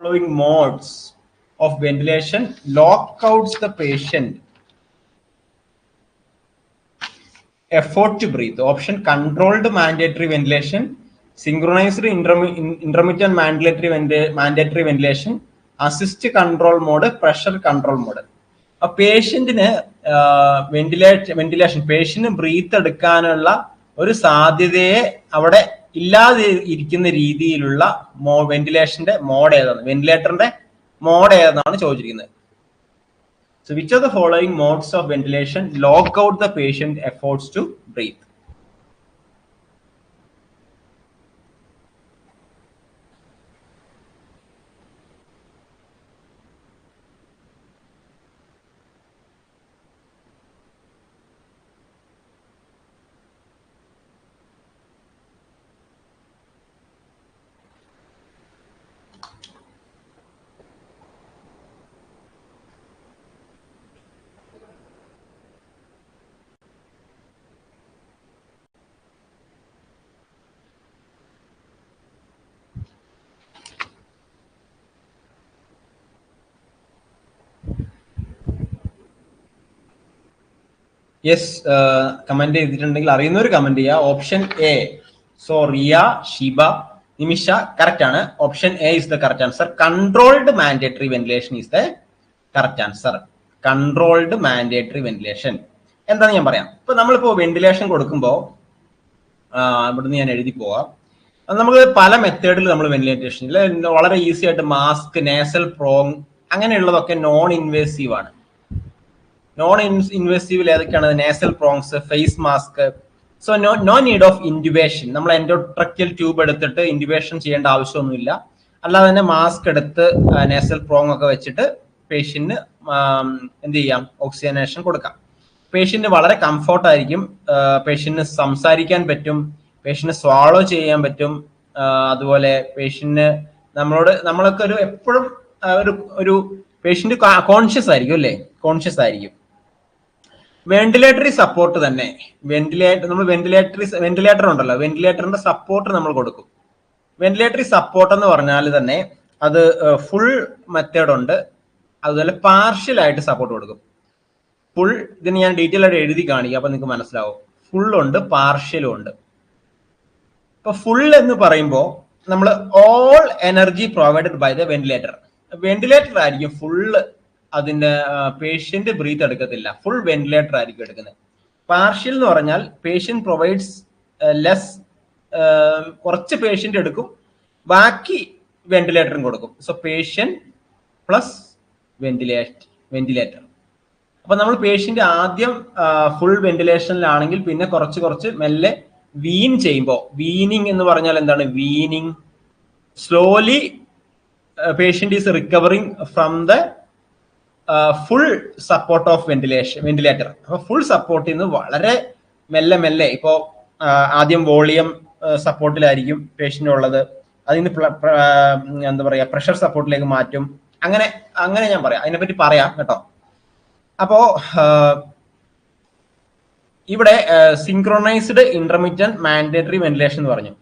following modes of ventilation lockouts the patient effort to breathe option controlled mandatory ventilation synchronized intermi- intermittent mandatory mandatory ventilation assist control mode pressure control mode a ആ പേഷ്യന്റിന് ventilate ventilation പേഷ്യന്റിന് breath എടുക്കാനുള്ള ഒരു സാധ്യതയെ അവിടെ ഇല്ലാതെ ഇരിക്കുന്ന രീതിയിലുള്ള മോ വെന്റിലേഷന്റെ മോഡ് ഏതാണ്? വെന്റിലേറ്ററിന്റെ മോഡ് ഏതാണ് ചോദിച്ചിരിക്കുന്നത്. So which of the following modes of ventilation lock out the patient efforts to breathe yes comment ചെയ്തിട്ടുണ്ടെങ്കിൽ അറിയുന്നവർ കമന്റ് ചെയ്യുക. Option A so Riya Shiba Nimisha correct ആണ്. Option A is the correct answer controlled mandatory ventilation is the correct answer controlled mandatory ventilation എന്താണ് ഞാൻ പറയാം. ഇപ്പൊ നമ്മളിപ്പോ ventilation കൊടുക്കുമ്പോൾ ഇവിടുന്ന് ഞാൻ എഴുതി പോവാം. നമുക്ക് പല മെത്തേഡിൽ നമ്മൾ വെന്റിലേറ്റേഷൻ വളരെ ഈസി ആയിട്ട് മാസ്ക് നേസൽ പ്രോങ് അങ്ങനെയുള്ളതൊക്കെ നോൺ ഇൻവേസീവ് ആണ്. നോൺ ഇൻവേസീവ് ഏതൊക്കെയാണ്? Nasal prongs face mask so no no need of intubation നമ്മൾ എൻഡോട്രക്കിയൽ ട്യൂബ് എടുത്തിട്ട് ഇൻഡുബേഷൻ ചെയ്യേണ്ട ആവശ്യമൊന്നുമില്ല. അല്ലാതെ തന്നെ മാസ്ക് എടുത്ത് നേസൽ പ്രോങ് ഒക്കെ വെച്ചിട്ട് പേഷ്യന്റിന് എന്ത് ചെയ്യാം? ഓക്സിജനേഷൻ കൊടുക്കാം. പേഷ്യന്റ് വളരെ കംഫോർട്ട് ആയിരിക്കും. പേഷ്യന്റിന് സംസാരിക്കാൻ പറ്റും. പേഷ്യന്റിന് സ്വാളോ ചെയ്യാൻ പറ്റും. അതുപോലെ പേഷ്യന്റിന് നമ്മളോട് നമ്മളൊക്കെ ഒരു എപ്പോഴും ഒരു ഒരു പേഷ്യന്റ് കോൺഷ്യസ് ആയിരിക്കും അല്ലേ? കോൺഷ്യസ് ആയിരിക്കും. വെന്റിലേറ്ററി സപ്പോർട്ട് തന്നെ. വെന്റിലേറ്റർ നമ്മൾ വെന്റിലേറ്ററി വെന്റിലേറ്റർ ഉണ്ടല്ലോ. വെന്റിലേറ്ററിന്റെ സപ്പോർട്ട് നമ്മൾ കൊടുക്കും. വെന്റിലേറ്ററി സപ്പോർട്ട് എന്ന് പറഞ്ഞാൽ തന്നെ അത് ഫുൾ മെത്തേഡ് ഉണ്ട്. അതുപോലെ പാർഷ്യൽ ആയിട്ട് സപ്പോർട്ട് കൊടുക്കും. ഫുൾ ഇതിന് ഞാൻ ഡീറ്റെയിൽ ആയിട്ട് എഴുതി കാണിക്കാം അപ്പൊ നിങ്ങൾക്ക് മനസ്സിലാവും. ഫുൾ ഉണ്ട് പാർഷ്യലും ഉണ്ട്. ഇപ്പൊ ഫുൾ എന്ന് പറയുമ്പോൾ നമ്മൾ all energy provided by the ventilator ventilator ആയിരിക്കും ഫുള്ള് അതിന്റെ പേഷ്യന്റ് ബ്രീത്ത് എടുക്കത്തില്ല. ഫുൾ വെന്റിലേറ്റർ ആയിരിക്കും എടുക്കുന്നത്. പാർഷ്യൽ എന്ന് പറഞ്ഞാൽ പേഷ്യന്റ് പ്രൊവൈഡ്സ് ലെസ് കുറച്ച് പേഷ്യന്റ് എടുക്കും. ബാക്കി വെന്റിലേറ്ററും കൊടുക്കും. So patient plus ventilate ventilator അപ്പൊ നമ്മൾ പേഷ്യന്റ് ആദ്യം ഫുൾ വെന്റിലേഷനിലാണെങ്കിൽ പിന്നെ കുറച്ച് കുറച്ച് മെല്ലെ വീൻ ചെയ്യുമ്പോൾ വീനിങ് എന്ന് പറഞ്ഞാൽ എന്താണ്? Weaning slowly patient is recovering from the full support of ventilation ventilator അപ്പോൾ ഫുൾ സപ്പോർട്ടിൽ നിന്ന് വളരെ മെല്ലെ മെല്ലെ ഇപ്പോൾ ആദ്യം വോളിയം സപ്പോർട്ടിലായിരിക്കും പേഷ്യന്റ് ഉള്ളത് അതിന് എന്താ പറയുക പ്രഷർ സപ്പോർട്ടിലേക്ക് മാറ്റും. അങ്ങനെ അങ്ങനെ ഞാൻ പറയാം. അതിനെപ്പറ്റി പറയാം കേട്ടോ. അപ്പോ ഇവിടെ സിൻക്രോണൈസ്ഡ് ഇന്റർമീഡിയറ്റ് മാൻഡേറ്ററി വെന്റിലേഷൻ എന്ന് പറഞ്ഞു.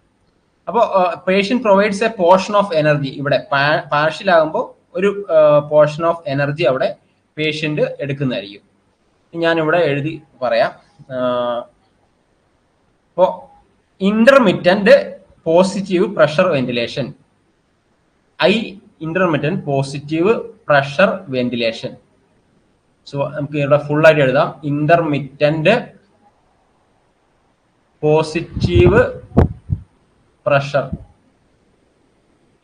അപ്പോൾ patient provides a portion of energy ഇവിടെ പാർഷ്യൽ ആകുമ്പോൾ ഒരു പോർഷൻ ഓഫ് എനർജി അവിടെ പേഷ്യന്റ് എടുക്കുന്നതായിരിക്കും. ഞാനിവിടെ എഴുതി പറയാം. ഇപ്പോൾ intermittent positive pressure ventilation I intermittent positive pressure ventilation so നമുക്ക് ഇവിടെ ഫുൾ ആയിട്ട് എഴുതാം. Intermittent positive pressure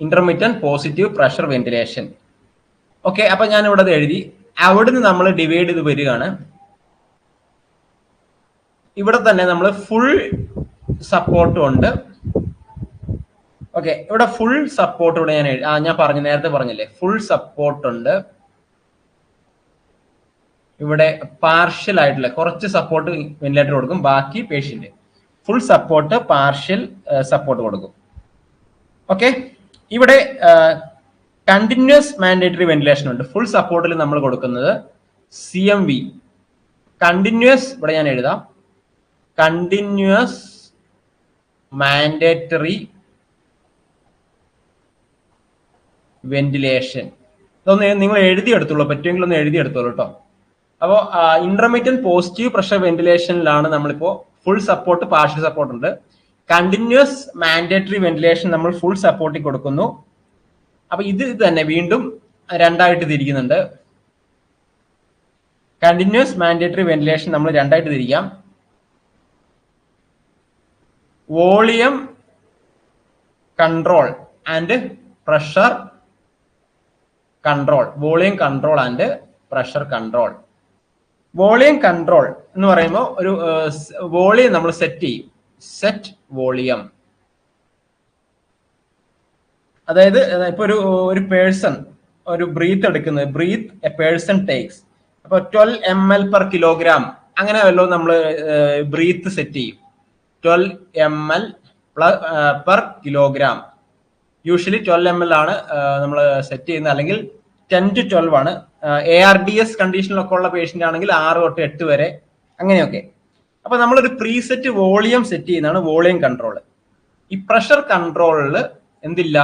intermittent positive pressure ventilation okay അപ്പൊ ഞാൻ ഇവിടെ എഴുതി. അവിടുന്ന് നമ്മൾ ഡിവൈഡ് ചെയ്ത് വരികയാണ്. ഇവിടെ തന്നെ നമ്മൾ ഫുൾ സപ്പോർട്ടും ഉണ്ട്. ഓക്കെ ഇവിടെ ഫുൾ സപ്പോർട്ട് ഇവിടെ ഞാൻ ആ ഞാൻ പറഞ്ഞു നേരത്തെ പറഞ്ഞില്ലേ? ഫുൾ സപ്പോർട്ട് ഉണ്ട്. ഇവിടെ പാർഷ്യൽ ആയിട്ടുള്ള കുറച്ച് സപ്പോർട്ട് വെന്റിലേറ്റർ കൊടുക്കും ബാക്കി patient full support partial support കൊടുക്കും. ഓക്കെ ഇവിടെ കണ്ടിന്യൂസ് മാൻഡേറ്ററി വെന്റിലേഷൻ ഉണ്ട്. ഫുൾ സപ്പോർട്ടിൽ നമ്മൾ കൊടുക്കുന്നത് സി എം വി കണ്ടിന്യൂസ് ഇവിടെ ഞാൻ എഴുതാം. കണ്ടിന്യൂസ് മാൻഡേറ്ററി വെന്റിലേഷൻ ഇതൊന്ന് നിങ്ങൾ എഴുതിയെടുത്തോളൂ പറ്റുമെങ്കിൽ ഒന്ന് എഴുതിയെടുത്തോളൂ കേട്ടോ അപ്പോൾ ഇന്റർമീഡിയറ്റ് പോസിറ്റീവ് പ്രഷർ വെന്റിലേഷനിലാണ് നമ്മളിപ്പോ ഫുൾ സപ്പോർട്ട് പാർഷ്യൽ സപ്പോർട്ട് ഉണ്ട്. കണ്ടിന്യൂസ് മാൻഡേറ്ററി വെന്റിലേഷൻ നമ്മൾ ഫുൾ സപ്പോർട്ടിൽ കൊടുക്കുന്നു. അപ്പൊ ഇത് തന്നെ വീണ്ടും രണ്ടായിട്ട് തിരിക്കുന്നുണ്ട്. കണ്ടിന്യൂസ് മാൻഡേറ്ററി വെന്റിലേഷൻ നമ്മൾ രണ്ടായിട്ട് തിരിക്കാം. Volume control and pressure control volume control and pressure control volume control എന്ന് പറയുമ്പോൾ ഒരു വോളിയം നമ്മൾ സെറ്റ് ചെയ്യും. സെറ്റ് വോളിയം അതായത് ഇപ്പൊ ഒരു ഒരു പേഴ്സൺ ഒരു ബ്രീത്ത് എടുക്കുന്നത്. ബ്രീത്ത് എ പേഴ്സൺ ടേക്സ് അപ്പൊ twelve M L per kilogram അങ്ങനെ വല്ലോ നമ്മൾ ബ്രീത്ത് സെറ്റ് ചെയ്യും. Twelve M L per kilogram usually twelve M L ആണ് നമ്മൾ സെറ്റ് ചെയ്യുന്നത്. അല്ലെങ്കിൽ ടെൻ ടു ട്വൽവ് ആണ്. എ ആർ ഡി എസ് കണ്ടീഷനിലൊക്കെ ഉള്ള പേഷ്യന്റ് ആണെങ്കിൽ ആറ് തൊട്ട് എട്ട് വരെ. അങ്ങനെയൊക്കെ. അപ്പൊ നമ്മളൊരു പ്രീസെറ്റ് വോളിയം സെറ്റ് ചെയ്യുന്നതാണ് വോളിയം കൺട്രോൾ ഈ പ്രഷർ കൺട്രോളിൽ എന്തില്ല?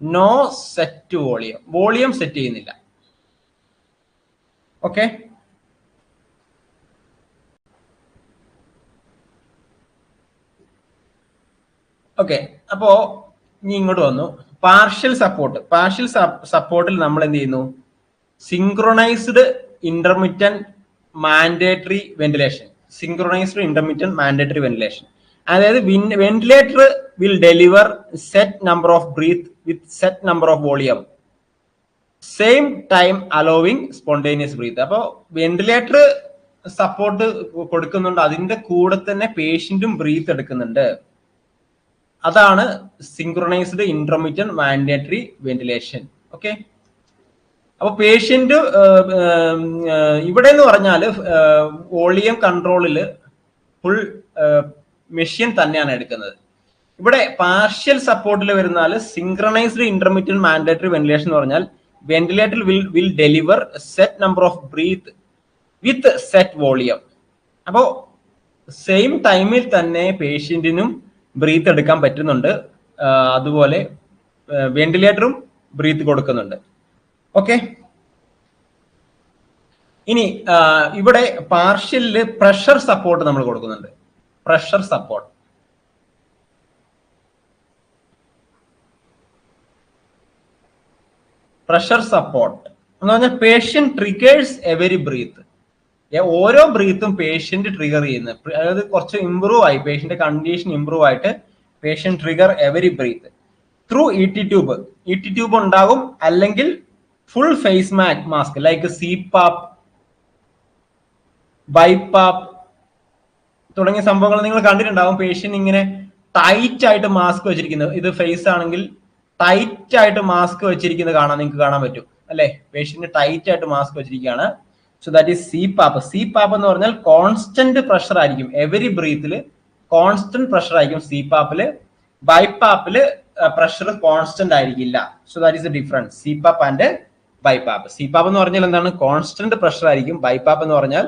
No set volume volume set ചെയ്യുന്നില്ല. ഓക്കെ ഓക്കെ അപ്പോ ഇനി ഇങ്ങോട്ട് വന്നു. പാർഷ്യൽ സപ്പോർട്ട് പാർഷ്യൽ സപ്പോർട്ടിൽ നമ്മൾ എന്ത് ചെയ്യുന്നു? Synchronized intermittent mandatory ventilation synchronized intermittent mandatory ventilation അതായത് ventilator will deliver set number of breath with set number of volume same time allowing spontaneous breath അപ്പോൾ വെന്റിലേറ്റർ സപ്പോർട്ട് കൊടുക്കുന്നുണ്ട്. അതിന്റെ കൂടെ തന്നെ പേഷ്യന്റും ബ്രീത്ത് എടുക്കുന്നുണ്ട്. അതാണ് synchronized intermediate mandatory ventilation okay അപ്പൊ പേഷ്യന്റ് ഇവിടെ എന്ന് പറഞ്ഞാൽ വോളിയം കൺട്രോളിൽ ഫുൾ മെഷീൻ തന്നെയാണ് എടുക്കുന്നത്. ഇവിടെ പാർഷ്യൽ സപ്പോർട്ടിൽ വരുന്നാൽ സിംഗ്രണൈസ്ഡ് ഇന്റർമീഡിയറ്റ് മാൻഡേറ്ററി വെന്റിലേഷൻ എന്ന് പറഞ്ഞാൽ ventilator will will deliver set number of breath with set volume അപ്പോൾ സെയിം ടൈമിൽ തന്നെ പേഷ്യന്റിനും ബ്രീത്ത് എടുക്കാൻ പറ്റുന്നുണ്ട്. അതുപോലെ വെന്റിലേറ്ററും ബ്രീത്ത് കൊടുക്കുന്നുണ്ട്. ഓക്കെ ഇനി ഇവിടെ പാർഷ്യലിൽ പ്രഷർ സപ്പോർട്ട് നമ്മൾ കൊടുക്കുന്നുണ്ട്. പ്രഷർ സപ്പോർട്ട് പ്രഷർ സപ്പോർട്ട് എന്ന് പറഞ്ഞാൽ പേഷ്യൻ ട്രിഗേഴ്സ് എവരി ബ്രീത്ത് ഓരോ ബ്രീത്തും പേഷ്യന്റ് ട്രിഗർ ചെയ്യുന്നത് അതായത് കുറച്ച് ഇമ്പ്രൂവ് ആയി പേഷ്യന്റ് കണ്ടീഷൻ ഇമ്പ്രൂവ് ആയിട്ട് patient trigger every breath through E T tube E T tube ഉണ്ടാകും അല്ലെങ്കിൽ full face mask mask like CPAP BiPAP തുടങ്ങിയ സംഭവങ്ങൾ നിങ്ങൾ കണ്ടിട്ടുണ്ടാകും പേഷ്യന്റ് ഇങ്ങനെ ടൈറ്റ് ആയിട്ട് മാസ്ക് വെച്ചിരിക്കുന്നത് ഇത് ഫേസ് ആണെങ്കിൽ ടൈറ്റ് ആയിട്ട് മാസ്ക് വെച്ചിരിക്കുന്നത് കാണാൻ നിങ്ങൾക്ക് കാണാൻ പറ്റും. അല്ലെ? പേഷ്യന്റ് ടൈറ്റ് ആയിട്ട് മാസ്ക് വെച്ചിരിക്കുകയാണ്. So that is CPAP CPAP എന്ന് പറഞ്ഞാൽ കോൺസ്റ്റന്റ് പ്രഷർ ആയിരിക്കും. എവറി ബ്രീത്തിൽ കോൺസ്റ്റന്റ് പ്രഷർ ആയിരിക്കും സി പാപ്പിൽ ബൈപ്പാപ്പിൽ പ്രഷർ കോൺസ്റ്റന്റ് ആയിരിക്കില്ല so that is a difference CPAP and BiPAP CPAP എന്ന് പറഞ്ഞാൽ എന്താണ്? കോൺസ്റ്റന്റ് പ്രഷർ ആയിരിക്കും. ബൈപ്പാപ്പ് എന്ന് പറഞ്ഞാൽ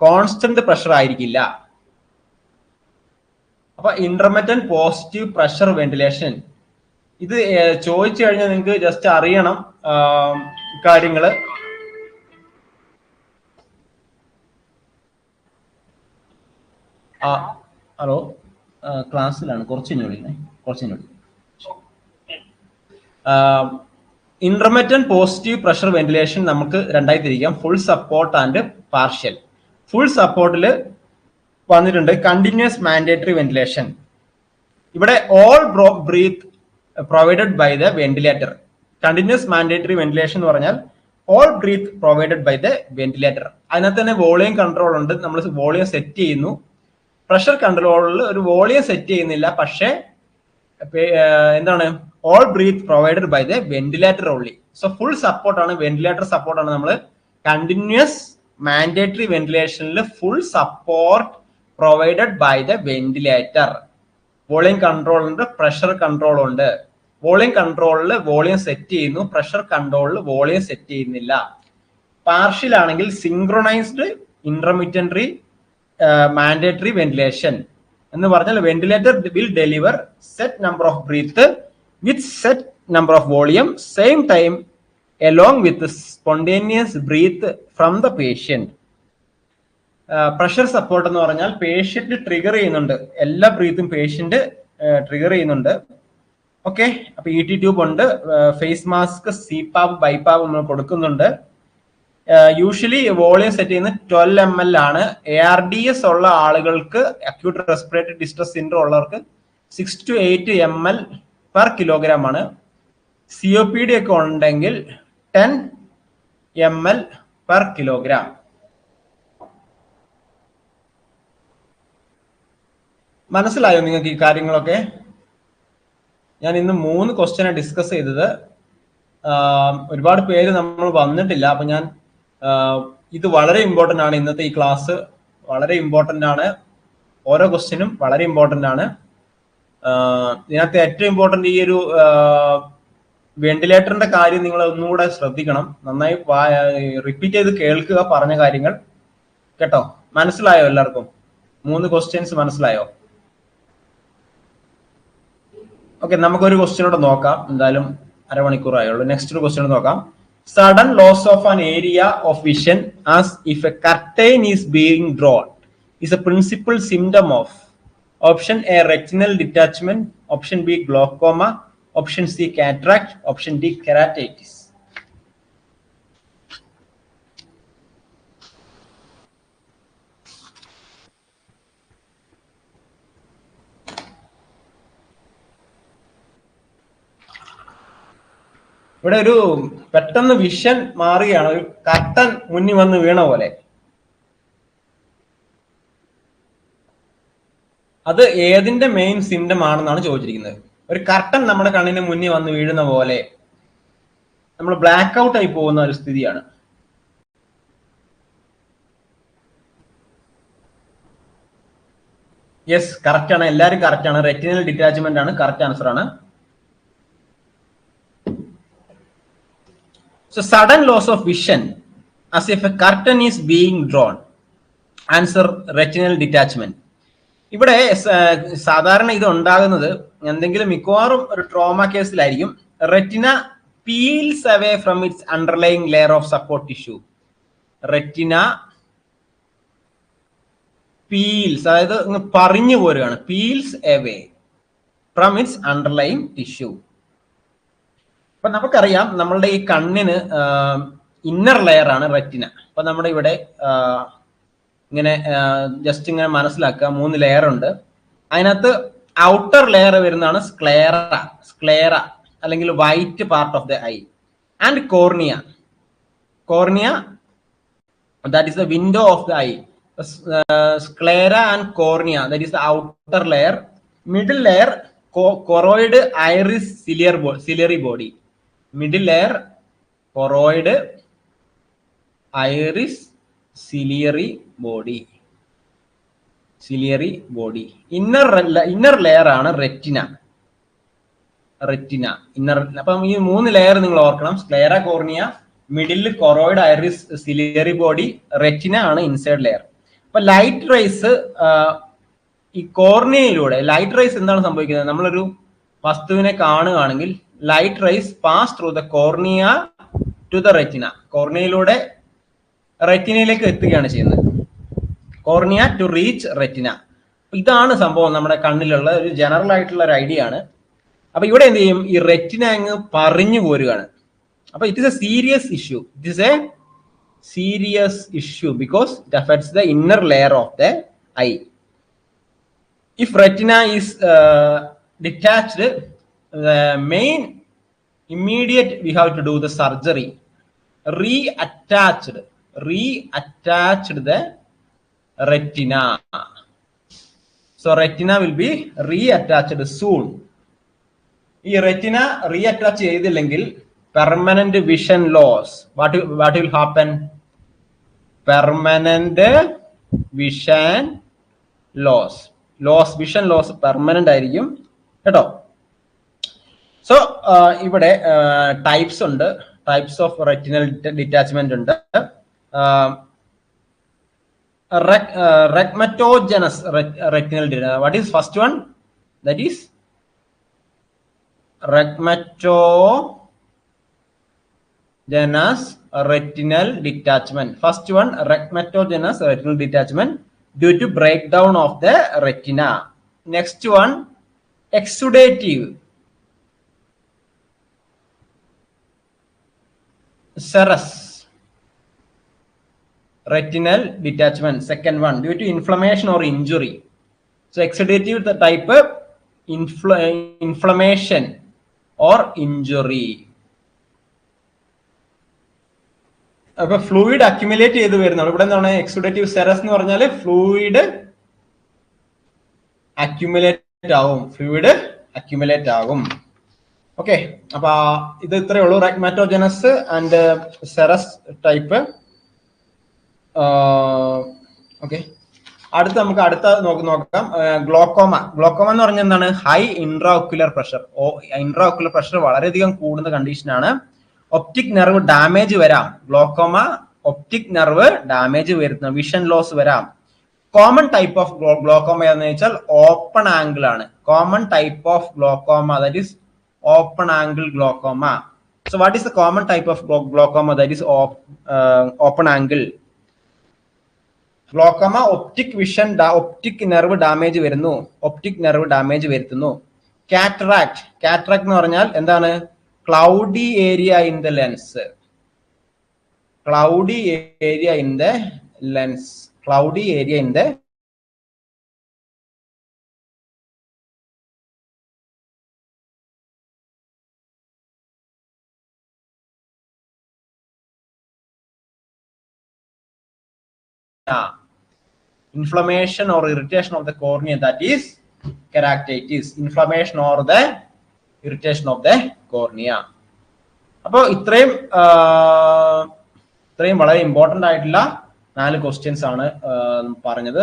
കോൺസ്റ്റന്റ് പ്രഷർ ആയിരിക്കില്ല. അപ്പൊ ഇന്റർമീഡിയറ്റ് പോസിറ്റീവ് പ്രഷർ വെന്റിലേഷൻ ഇത് ചോദിച്ചു കഴിഞ്ഞാൽ നിങ്ങൾക്ക് ജസ്റ്റ് അറിയണം കാര്യങ്ങൾ. ഹലോ ക്ലാസ്സിലാണ്. കുറച്ച് കഴിഞ്ഞ് വിളിക്കണേ. കുറച്ച് കഴിഞ്ഞ് വിളിക്കും പോസിറ്റീവ് പ്രഷർ വെന്റിലേഷൻ നമുക്ക് രണ്ടായി തിരിക്കാം. Full support and partial full സപ്പോർട്ടിൽ വന്നിട്ടുണ്ട്. കണ്ടിന്യൂസ് മാൻഡേറ്ററി വെന്റിലേഷൻ ഇവിടെ all breath provided by the ventilator continuous mandatory ventilation എന്ന് പറഞ്ഞാൽ all breath provided by the ventilator അതിനകത്ത് തന്നെ വോളിയം കൺട്രോൾ ഉണ്ട്. നമ്മൾ വോളിയം സെറ്റ് ചെയ്യുന്നു. പ്രഷർ കൺട്രോളിൽ ഒരു വോളിയം സെറ്റ് ചെയ്യുന്നില്ല. പക്ഷേ എന്താണ്? All breath provided by the ventilator only so full സപ്പോർട്ടാണ് വെന്റിലേറ്റർ സപ്പോർട്ടാണ് നമ്മൾ continuous mandatory വെന്റിലേഷനിൽ full support provided by the ventilator volume control ഉണ്ട് പ്രഷർ കൺട്രോൾ ഉണ്ട്. വോളിയം കൺട്രോളിൽ വോളിയം സെറ്റ് ചെയ്യുന്നു പ്രഷർ കൺട്രോളിൽ വോളിയം സെറ്റ് ചെയ്യുന്നില്ല. പാർഷ്യൽ ആണെങ്കിൽ സിംഗ്രോണൈസ്ഡ് ഇന്റർമീഡിയറ്ററി മാൻഡേറ്ററി വെന്റിലേഷൻ എന്ന് പറഞ്ഞാൽ ventilator will deliver set number of breath with set number of volume same time along with spontaneous breath from the patient. Pressure support എന്ന് പറഞ്ഞാൽ patient trigger ചെയ്യുന്നുണ്ട്. എല്ലാ ബ്രീത്തും patient trigger ചെയ്യുന്നുണ്ട്. Okay. അപ്പൊ E T tube ഉണ്ട്. Face mask CPAP BiPAP നമ്മൾ കൊടുക്കുന്നുണ്ട്. യൂഷ്വലി വോളിയം സെറ്റ് ചെയ്യുന്നത് ട്വൽവ് എം എൽ ആണ്. എ ആർ ഡി എസ് ഉള്ള ആളുകൾക്ക് അക്യൂട്ട് റെസ്പിറേറ്ററി ഡിസ്ട്രസ് സിൻഡ്രോം ഉള്ളവർക്ക് six to eight M L per kilogram ആണ്. സി ഒ പി ഡി ഒക്കെ ഉണ്ടെങ്കിൽ ten M L per kilogram മനസ്സിലായോ നിങ്ങൾക്ക് ഈ കാര്യങ്ങളൊക്കെ? ഞാൻ ഇന്ന് മൂന്ന് ക്വസ്റ്റ്യനെ ഡിസ്കസ് ചെയ്തത്. ഒരുപാട് പേര് നമ്മൾ വന്നിട്ടില്ല. അപ്പൊ ഞാൻ ഇത് വളരെ ഇമ്പോർട്ടന്റ് ആണ്. ഇന്നത്തെ ഈ ക്ലാസ് വളരെ ഇമ്പോർട്ടന്റ് ആണ്. ഓരോ ക്വസ്റ്റ്യനും വളരെ ഇമ്പോർട്ടന്റ് ആണ്. ഇതിനകത്ത് ഏറ്റവും ഇമ്പോർട്ടന്റ് ഈ ഒരു വെന്റിലേറ്ററിന്റെ കാര്യം നിങ്ങൾ ഒന്നുകൂടെ ശ്രദ്ധിക്കണം. നന്നായി റിപ്പീറ്റ് ചെയ്ത് കേൾക്കുക പറഞ്ഞ കാര്യങ്ങൾ. കേട്ടോ? മനസ്സിലായോ എല്ലാവർക്കും? മൂന്ന് ക്വസ്റ്റ്യൻസ് മനസ്സിലായോ? ഓക്കെ നമുക്കൊരു ക്വസ്റ്റിനോട് നോക്കാം. എന്തായാലും അരമണിക്കൂർ ആയുള്ളൂ നെക്സ്റ്റ് ഒരു ക്വസ്റ്റിനോട് നോക്കാം. Sudden loss of an area of vision as if a curtain is being drawn is a principal symptom of option A retinal detachment option B glaucoma option C cataract option D keratitis ഇവിടെ ഒരു പെട്ടെന്ന് vision മാറുകയാണ്. ഒരു കട്ടൻ മുന്നിൽ വന്ന് വീണ പോലെ. അത് ഏതിന്റെ മെയിൻ സിംറ്റം ആണെന്നാണ് ചോദിച്ചിരിക്കുന്നത്. ഒരു കർട്ടൻ നമ്മുടെ കണ്ണിന് മുന്നിൽ വന്ന് വീഴുന്ന പോലെ നമ്മൾ ബ്ലാക്ക് ഔട്ട് ആയി പോകുന്ന ഒരു സ്ഥിതിയാണ്. യെസ് കറക്റ്റ് ആണ്. എല്ലാവരും കറക്റ്റ് ആണ്. റെറ്റിനൽ ഡിറ്റാച്ച്മെന്റ് ആണ് കറക്റ്റ് ആൻസർ ആണ്. So sudden loss of vision as if a curtain is being drawn answer retinal detachment ഇവിടെ സാധാരണ ഇത് ഉണ്ടാകുന്നത് എന്തെങ്കിലും മിക്കവാറും ഒരു trauma കേസിലായിരിക്കും. Retina peels away from its underlying layer of support tissue retina peels അതായത് പറഞ്ഞു പോരുകയാണ്. Peels away from its underlying tissue അപ്പൊ നമുക്കറിയാം നമ്മളുടെ ഈ കണ്ണിന് ഇന്നർ ലെയർ ആണ് റെറ്റിന അപ്പൊ നമ്മുടെ ഇവിടെ ഇങ്ങനെ ജസ്റ്റ് ഇങ്ങനെ മനസ്സിലാക്കുക മൂന്ന് ലെയർ ഉണ്ട്. അതിനകത്ത് ഔട്ടർ ലെയർ വരുന്നതാണ് സ്ക്ലേറ സ്ക്ലേറ അല്ലെങ്കിൽ white part of the eye and cornea cornea that is the window of the eye sclera and cornea that is the outer layer middle layer choroid iris ciliary ciliary body middle layer choroid iris ciliary body ciliary body inner inner layer ആണ് retina retina inner അപ്പം ഈ മൂന്ന് layer നിങ്ങൾ ഓർക്കണം. Sclera cornea middle choroid iris ciliary body retina ആണ് inside layer അപ്പൊ light rays ഈ കോർണിയയിലൂടെ light rays എന്താണ് സംഭവിക്കുന്നത്? നമ്മളൊരു വസ്തുവിനെ കാണുകയാണെങ്കിൽ light rays pass through the cornea to the retina കോർണിയയിലൂടെ റെറ്റിനയിലേക്ക് എത്തുകയാണ് ചെയ്യുന്നത്. കോർണിയ ടു റീച്ച് റെറ്റിന ഇതാണ് സംഭവം നമ്മുടെ കണ്ണിലുള്ള ഒരു ജനറൽ ആയിട്ടുള്ള ഒരു ഐഡിയ ആണ്. അപ്പൊ ഇവിടെ എന്ത് ചെയ്യും? ഈ റെറ്റിന അങ്ങ് പറഞ്ഞു പോരുകയാണ്. അപ്പൊ it is a serious issue it is a serious issue because it affects the inner layer of the eye if retina is detached main immediate we have to do the surgery reattached reattached the retina. So retina will be reattached soon. ഈ retina reattach ചെയ്തില്ലെങ്കിൽ permanent vision loss what what will happen permanent vision loss loss vision loss permanent ആയിരിക്കും. കേട്ടോ? So ഇവിടെ types ഉണ്ട് types of retinal detachment ഉണ്ട് rhegmatogenous retinal what is first one that is rhegmatogenous retinal detachment. First one, rhegmatogenous retinal detachment due to breakdown of the retina. Next one, exudative. Detachment. Second one, due to inflammation or injury. So exudative the type of infl- inflammation or injury. അപ്പൊ fluid accumulate ചെയ്ത് വരുന്നതാണ് ഇവിടെ എന്താണ് exudative സെറസ് എന്ന് പറഞ്ഞാൽ fluid accumulate ആവും fluid accumulate ആകും okay അപ്പൊ ഇത് ഇത്രേ ഉള്ളൂ. Rhegmatogenous and serous type okay. അടുത്ത നമുക്ക് അടുത്ത നോക്ക് നോക്കാം. ഗ്ലോക്കോമ ഗ്ലോക്കോമ എന്ന് പറഞ്ഞ എന്താണ്? High intraocular pressure oh intraocular pressure വളരെയധികം കൂടുന്ന കണ്ടീഷനാണ് ഒപ്റ്റിക് നെർവ് ഡാമേജ് വരാം. ഗ്ലോക്കോമ ഒപ്റ്റിക് നെർവ് ഡാമേജ് വരുന്ന വിഷൻ ലോസ് വരാം. കോമൺ ടൈപ്പ് ഓഫ് ഗ്ലോക്കോമ എന്ന് വെച്ചാൽ ഓപ്പൺ ആംഗിൾ ആണ്. Common type of glaucoma that is open angle glaucoma so what is the common type of glaucoma that is open angle glaucoma optic vision optic nerve damage വരുന്നു. Optic nerve damage വരുത്തുന്നു. Cataract cataract എന്ന് പറഞ്ഞാൽ എന്താണ്? Cloudy area in the lens cloudy area in the lens cloudy area in the inflammation or irritation of the cornea that is keratitis inflammation or the irritation of the cornea അപ്പോൾ ഇത്രയും ഇത്രയും വളരെ important ആയിട്ടുള്ള നാല് questions ആണ് പറഞ്ഞത്